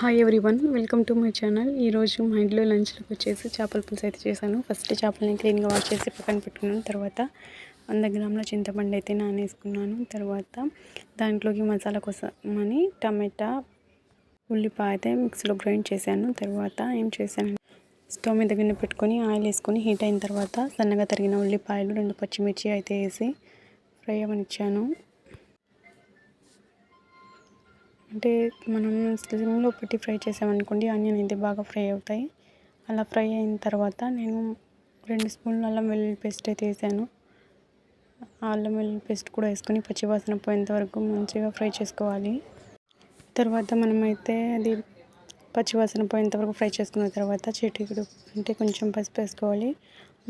Hi everyone welcome to my channel ఈరోజు మా ఇంట్లో లంచ్లోకి వచ్చేసి చేపల పులుసు అయితే చేశాను. ఫస్ట్ చేపలని క్లీన్గా వాష్ చేసి పక్కన పెట్టుకున్నాను. తర్వాత వంద గ్రాముల చింతపండు అయితే నానేసుకున్నాను. తర్వాత దాంట్లోకి మసాలా కోసమని టమాటా ఉల్లిపాయ అయితే మిక్సీలో గ్రైండ్ చేశాను. తర్వాత ఏం చేశాను? స్టవ్ మీద గిన్నె పెట్టుకొని ఆయిల్ వేసుకొని హీట్ అయిన తర్వాత సన్నగా తరిగిన ఉల్లిపాయలు రెండు పచ్చిమిర్చి అయితే వేసి ఫ్రై అవనిచ్చాను. అంటే మనం సిమ్లో పెట్టి ఫ్రై చేసామనుకోండి ఆనియన్ అయితే బాగా ఫ్రై అవుతాయి. అలా ఫ్రై అయిన తర్వాత నేను రెండు స్పూన్లు అల్లం వెల్లుల్లి పేస్ట్ అయితే వేసాను. అల్లం వెల్లుల్లి పేస్ట్ కూడా వేసుకొని పచ్చివాసన పోయేంత వరకు మంచిగా ఫ్రై చేసుకోవాలి. తర్వాత మనమైతే అది పచ్చివాసన పోయేంత వరకు ఫ్రై చేసుకున్న తర్వాత చిటికుడు అంటే కొంచెం పసుపు వేసుకోవాలి.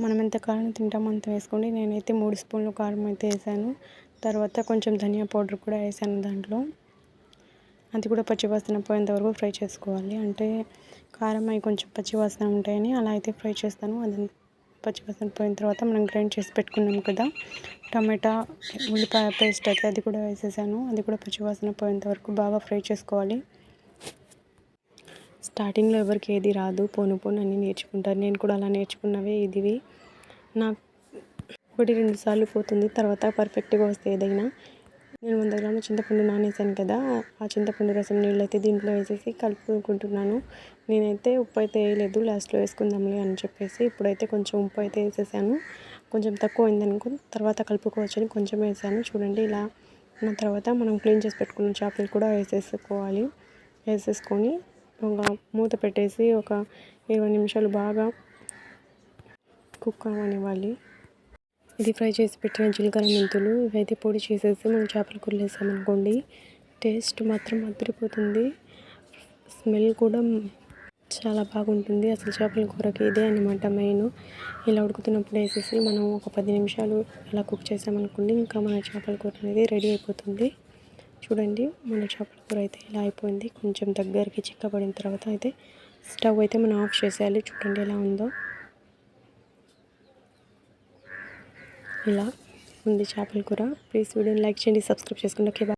మనం ఎంత కారం తింటామో అంత వేసుకోండి. నేనైతే మూడు స్పూన్లు కారం అయితే వేసాను. తర్వాత కొంచెం ధనియా పౌడర్ కూడా వేసాను దాంట్లో. అది కూడా పచ్చివాసన పోయేంత వరకు ఫ్రై చేసుకోవాలి. అంటే కారం అవి కొంచెం పచ్చివాసన ఉంటాయని అలా అయితే ఫ్రై చేస్తాను. అది పచ్చివాసన పోయిన తర్వాత మనం గ్రైండ్ చేసి పెట్టుకున్నాం కదా టమాటా ఉల్లిపాయ పేస్ట్ అయితే అది కూడా వేసేసాను. అది కూడా పచ్చివాసన పోయేంత వరకు బాగా ఫ్రై చేసుకోవాలి. స్టార్టింగ్లో ఎవరికి ఏది రాదు పోను పోను అన్నీ నేర్చుకుంటారు. నేను కూడా అలా నేర్చుకున్నవే ఇదివి. నాకు ఒకటి రెండు సార్లు పోతుంది. తర్వాత పర్ఫెక్ట్గా వస్తే ఏదైనా నేను వంద గ్రాముల చింతపండు నానేసాను కదా ఆ చింతపండు రసం నీళ్ళు అయితే దీంట్లో వేసేసి కలుపుకుంటున్నాను. నేనైతే ఉప్పు అయితే వేయలేదు లాస్ట్లో వేసుకుందాంలే అని చెప్పేసి ఇప్పుడైతే కొంచెం ఉప్పు అయితే వేసేసాను. కొంచెం తక్కువ అయిందనుకో తర్వాత కలుపుకోవచ్చని కొంచెం వేసాను. చూడండి ఇలా ఉన్న తర్వాత మనం క్లీన్ చేసి పెట్టుకున్న చేపలు కూడా వేసేసుకోవాలి. వేసేసుకొని ఒక మూత పెట్టేసి ఒక ఇరవై నిమిషాలు బాగా కుక్ అవ్వనివ్వాలి. ఇది ఫ్రై చేసి పెట్టిన జీలకర్ర మెంతులు. ఇవైతే పొడి చేసేసి మనం చేపల కూరలు వేసామనుకోండి టేస్ట్ మాత్రం అదిరిపోతుంది స్మెల్ కూడా చాలా బాగుంటుంది. అసలు చేపల కూరకి ఇదే అనమాట మెయిన్. ఇలా ఉడుకుతున్నప్పుడు వేసేసి మనం ఒక పది నిమిషాలు అలా కుక్ చేసామనుకోండి ఇంకా మన చేపల కూర అనేది రెడీ అయిపోతుంది. చూడండి మన చేపల కూర అయితే ఇలా అయిపోయింది. కొంచెం దగ్గరికి చిక్కబడిన తర్వాత అయితే స్టవ్ అయితే మనం ఆఫ్ చేసేయాలి. చూడండి ఎలా ఉందో. ఇలా ఉంది చేపల కూర. ప్లీజ్ వీడియోని లైక్ చేయండి సబ్స్క్రైబ్ చేసుకోండి ఓకే